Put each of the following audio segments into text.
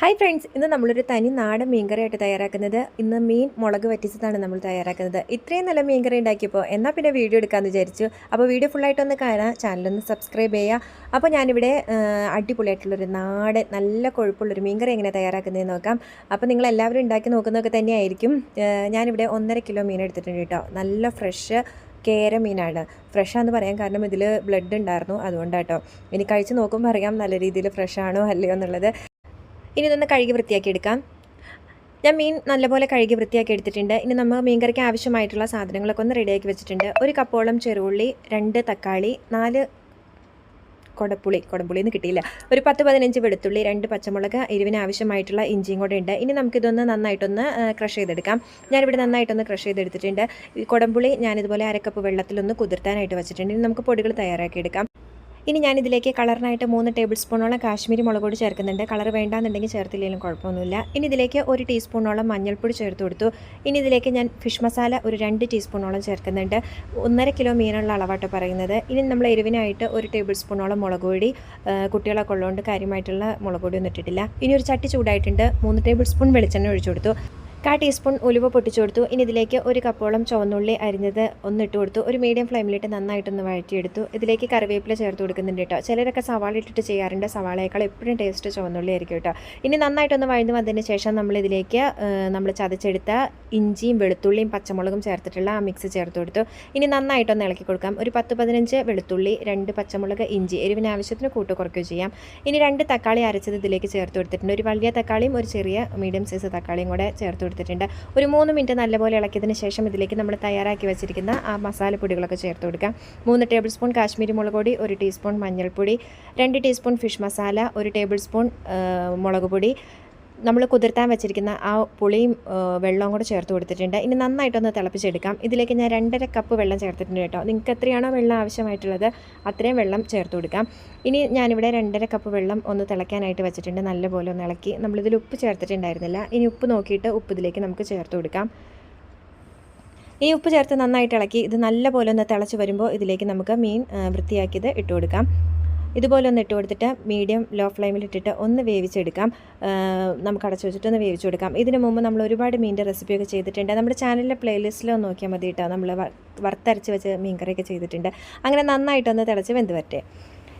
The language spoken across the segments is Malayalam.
ഹായ് ഫ്രണ്ട്സ് ഇന്ന് നമ്മളൊരു തനി നാടൻ മീൻകറിയായിട്ട് തയ്യാറാക്കുന്നത് ഇന്ന് മീൻ മുളക് വറ്റിച്ചതാണ് നമ്മൾ തയ്യാറാക്കുന്നത്. ഇത്രയും നല്ല മീൻകറി ഉണ്ടാക്കിയപ്പോൾ എന്നാൽ പിന്നെ വീഡിയോ എടുക്കാമെന്ന് വിചാരിച്ചു. അപ്പോൾ വീഡിയോ ഫുള്ളായിട്ടൊന്ന് കാണാം ചാനലൊന്ന് സബ്സ്ക്രൈബ് ചെയ്യുക അപ്പോൾ ഞാനിവിടെ അടിപൊളിയായിട്ടുള്ളൊരു നാടൻ നല്ല കൊഴുപ്പുള്ളൊരു മീൻകറി എങ്ങനെ തയ്യാറാക്കുന്നതെന്ന് നോക്കാം. അപ്പോൾ നിങ്ങൾ എല്ലാവരും ഉണ്ടാക്കി നോക്കുന്നതൊക്കെ തന്നെയായിരിക്കും. ഞാനിവിടെ ഒന്നര കിലോ മീൻ എടുത്തിട്ടുണ്ട് കേട്ടോ. നല്ല ഫ്രഷ് കേര മീനാണ്. ഫ്രഷാന്ന് പറയാൻ കാരണം ഇതിൽ ബ്ലഡ് ഉണ്ടായിരുന്നു. അതുകൊണ്ടാട്ടോ. ഇനി കഴിച്ച് നോക്കുമ്പോൾ അറിയാം നല്ല രീതിയിൽ ഫ്രഷാണോ അല്ലയോ എന്നുള്ളത്. ഇനി ഇതൊന്ന് കഴുകി വൃത്തിയാക്കി എടുക്കാം. ഞാൻ മീൻ നല്ലപോലെ കഴുകി വൃത്തിയാക്കി എടുത്തിട്ടുണ്ട്. ഇനി നമ്മൾ മീൻകറിക്ക് ആവശ്യമായിട്ടുള്ള സാധനങ്ങളൊക്കെ ഒന്ന് റെഡിയാക്കി വെച്ചിട്ടുണ്ട്. ഒരു കപ്പോളം ചെറുള്ളി രണ്ട് തക്കാളി നാല് കൊടപ്പുളി എന്ന് കിട്ടിയില്ല. ഒരു പത്ത് പതിനഞ്ച് വെളുത്തുള്ളി രണ്ട് പച്ചമുളക് എരിവിന് ആവശ്യമായിട്ടുള്ള ഇഞ്ചിയും കൂടെ ഉണ്ട്. ഇനി നമുക്കിതൊന്ന് നന്നായിട്ടൊന്ന് ക്രഷ് ചെയ്തെടുക്കാം. ഞാനിവിടെ നന്നായിട്ടൊന്ന് ക്രഷ് ചെയ്തെടുത്തിട്ടുണ്ട്. ഈ കൊടമ്പുളി ഞാനിതുപോലെ അരക്കപ്പ് വെള്ളത്തിലൊന്ന് കുതിർത്താനായിട്ട് വെച്ചിട്ടുണ്ട്. ഇനി നമുക്ക് പൊടികൾ തയ്യാറാക്കി എടുക്കാം. ഇനി ഞാനിതിലേക്ക് കളറിനായിട്ട് മൂന്ന് ടേബിൾ സ്പൂണോളം കാശ്മീരി മുളക് പൊടി ചേർക്കുന്നുണ്ട്. കളർ വേണ്ടാന്നുണ്ടെങ്കിൽ ചേർത്തില്ലെങ്കിലും കുഴപ്പമൊന്നുമില്ല. ഇനി ഇതിലേക്ക് ഒരു ടീസ്പൂണോളം മഞ്ഞൾപ്പൊടി ചേർത്ത് കൊടുത്തു. ഇനി ഇതിലേക്ക് ഞാൻ ഫിഷ് മസാല ഒരു രണ്ട് ടീസ്പൂണോളം ചേർക്കുന്നുണ്ട്. ഒന്നര കിലോ മീനുള്ള അളവാട്ട് പറയുന്നത്. ഇനി നമ്മൾ എരിവിനായിട്ട് ഒരു ടേബിൾ സ്പൂണോളം മുളക് പൊടി കുട്ടികളൊക്കെ ഉള്ളതുകൊണ്ട് കാര്യമായിട്ടുള്ള മുളക് പൊടി ഒന്നും ഇട്ടിട്ടില്ല. ഇനി ഒരു ചട്ടി ചൂടായിട്ടുണ്ട്. മൂന്ന് ടേബിൾ സ്പൂൺ വെളിച്ചെണ്ണ ഒഴിച്ചു കൊടുത്തു. കാ ടീസ്പൂൺ ഉലുവ പൊട്ടിച്ചു കൊടുത്തു. ഇനി ഇതിലേക്ക് ഒരു കപ്പോളം ചുവന്നുള്ളി അരിഞ്ഞത് ഒന്ന് ഇട്ട് കൊടുത്തു. ഒരു മീഡിയം ഫ്ലെയിമിലിട്ട് നന്നായിട്ടൊന്ന് വഴറ്റിയെടുത്തു. ഇതിലേക്ക് കറിവേപ്പില ചേർത്ത് കൊടുക്കുന്നുണ്ട് കേട്ടോ. ചിലരൊക്കെ സവാള ഇട്ടിട്ട് ചെയ്യാറുണ്ട്. സവാളയേക്കാൾ എപ്പോഴും ടേസ്റ്റ് ചുവന്നുള്ളി ആയിരിക്കും കേട്ടോ. ഇനി നന്നായിട്ടൊന്ന് വഴന്നു വന്നതിന് ശേഷം നമ്മൾ ഇതിലേക്ക് നമ്മൾ ചതച്ചെടുത്ത ഇഞ്ചിയും വെളുത്തുള്ളിയും പച്ചമുളകും ചേർത്തിട്ടുള്ള ആ മിക്സ് ചേർത്ത് കൊടുത്തു. ഇനി നന്നായിട്ടൊന്ന് ഇളക്കി കൊടുക്കാം. ഒരു പത്ത് പതിനഞ്ച് വെളുത്തുള്ളി രണ്ട് പച്ചമുളക് ഇഞ്ചി എരിവിന് ആവശ്യത്തിന് കൂട്ട് കുറയ്ക്കുകയോ ചെയ്യാം. ഇനി രണ്ട് തക്കാളി അരച്ചത് ഇതിലേക്ക് ചേർത്ത് കൊടുത്തിട്ടുണ്ട്. ഒരു വലിയ തക്കാളിയും ഒരു ചെറിയ മീഡിയം സൈസ് തക്കാളിയും കൂടെ ചേർത്ത് കൊടുത്തിട്ടുണ്ട്. ഒരു മൂന്ന് മിനിറ്റ് നല്ലപോലെ ഇളക്കിയതിന് ശേഷം ഇതിലേക്ക് നമ്മൾ തയ്യാറാക്കി വെച്ചിരിക്കുന്ന ആ മസാലപ്പൊടികളൊക്കെ ചേർത്ത് കൊടുക്കാം. മൂന്ന് ടേബിൾ സ്പൂൺ കാശ്മീരി മുളക് പൊടി ഒരു ടീസ്പൂൺ മഞ്ഞൾപ്പൊടി രണ്ട് ടീസ്പൂൺ ഫിഷ് മസാല ഒരു ടേബിൾ സ്പൂൺ മുളക് പൊടി നമ്മൾ കുതിർത്താൻ വെച്ചിരിക്കുന്ന ആ പുളിയും വെള്ളവും കൂടെ ചേർത്ത് കൊടുത്തിട്ടുണ്ട്. ഇനി നന്നായിട്ടൊന്ന് തിളപ്പിച്ചെടുക്കാം. ഇതിലേക്ക് ഞാൻ രണ്ടര കപ്പ് വെള്ളം ചേർത്തിട്ടുണ്ട് കേട്ടോ. നിങ്ങൾക്ക് എത്രയാണോ വെള്ളം ആവശ്യമായിട്ടുള്ളത് അത്രയും വെള്ളം ചേർത്ത് കൊടുക്കാം. ഇനി ഞാനിവിടെ രണ്ടര കപ്പ് വെള്ളം ഒന്ന് തിളയ്ക്കാനായിട്ട് വെച്ചിട്ടുണ്ട്. നല്ലപോലെ ഒന്ന് ഇളക്കി. നമ്മളിതിൽ ഉപ്പ് ചേർത്തിട്ടുണ്ടായിരുന്നില്ല. ഇനി ഉപ്പ് നോക്കിയിട്ട് ഉപ്പ് ഇതിലേക്ക് നമുക്ക് ചേർത്ത് കൊടുക്കാം. ഈ ഉപ്പ് ചേർത്ത് നന്നായിട്ട് ഇളക്കി. ഇത് നല്ലപോലെ ഒന്ന് തിളച്ച് വരുമ്പോൾ ഇതിലേക്ക് നമുക്ക് മീൻ വൃത്തിയാക്കിയത് ഇട്ട് കൊടുക്കാം. ഇതുപോലെ ഒന്ന് ഇട്ട് കൊടുത്തിട്ട് മീഡിയം ലോ ഫ്ലെയിമിൽ ഇട്ടിട്ട് ഒന്ന് വേവിച്ചെടുക്കാം. നമുക്ക് അടച്ചു വെച്ചിട്ട് ഒന്ന് വേവിച്ചു കൊടുക്കാം ഇതിന് മുമ്പ് നമ്മൾ ഒരുപാട് മീനിന്റെ റെസിപ്പിയൊക്കെ ചെയ്തിട്ടുണ്ട്. നമ്മുടെ ചാനലിലെ പ്ലേലിസ്റ്റിൽ ഒന്ന് നോക്കിയാൽ മതി കേട്ടോ. നമ്മൾ വറുത്തരച്ച് വെച്ച് മീൻകറിയൊക്കെ ചെയ്തിട്ടുണ്ട്. അങ്ങനെ നന്നായിട്ടൊന്ന് തിളച്ച് വെന്ത് വരട്ടെ.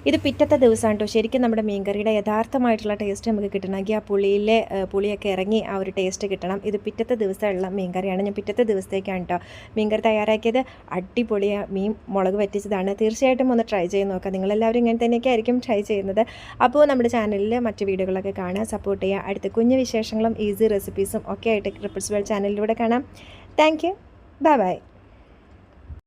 ഇത് പിറ്റത്തെ ദിവസമാണ് കേട്ടോ ശരിക്കും നമ്മുടെ മീൻകറിയുടെ യഥാർത്ഥമായിട്ടുള്ള ടേസ്റ്റ് നമുക്ക് കിട്ടണമെങ്കിൽ ആ പുളിയിലെ പുളിയൊക്കെ ഇറങ്ങി ആ ഒരു ടേസ്റ്റ് കിട്ടണം. ഇത് പിറ്റത്തെ ദിവസമുള്ള മീൻകറിയാണ്. ഞാൻ പിറ്റത്തെ ദിവസത്തേക്കാണ് കേട്ടോ മീൻകറി തയ്യാറാക്കിയത്. അടിപൊളി മീൻ മുളക് വറ്റിച്ചതാണ്. തീർച്ചയായിട്ടും ഒന്ന് ട്രൈ ചെയ്ത് നോക്കാം. നിങ്ങളെല്ലാവരും ഇങ്ങനെ തന്നെയൊക്കെ ആയിരിക്കും ട്രൈ ചെയ്യുന്നത്. അപ്പോൾ നമ്മുടെ ചാനലിൽ മറ്റ് വീഡിയോകളൊക്കെ കാണാൻ സപ്പോർട്ട് ചെയ്യുക അടുത്ത കുഞ്ഞു വിശേഷങ്ങളും ഈസി റെസിപ്പീസും ഒക്കെ ആയിട്ട് റിപ്പിൾസ് വേൾഡ് ചാനലിലൂടെ കാണാം. Thank you bye bye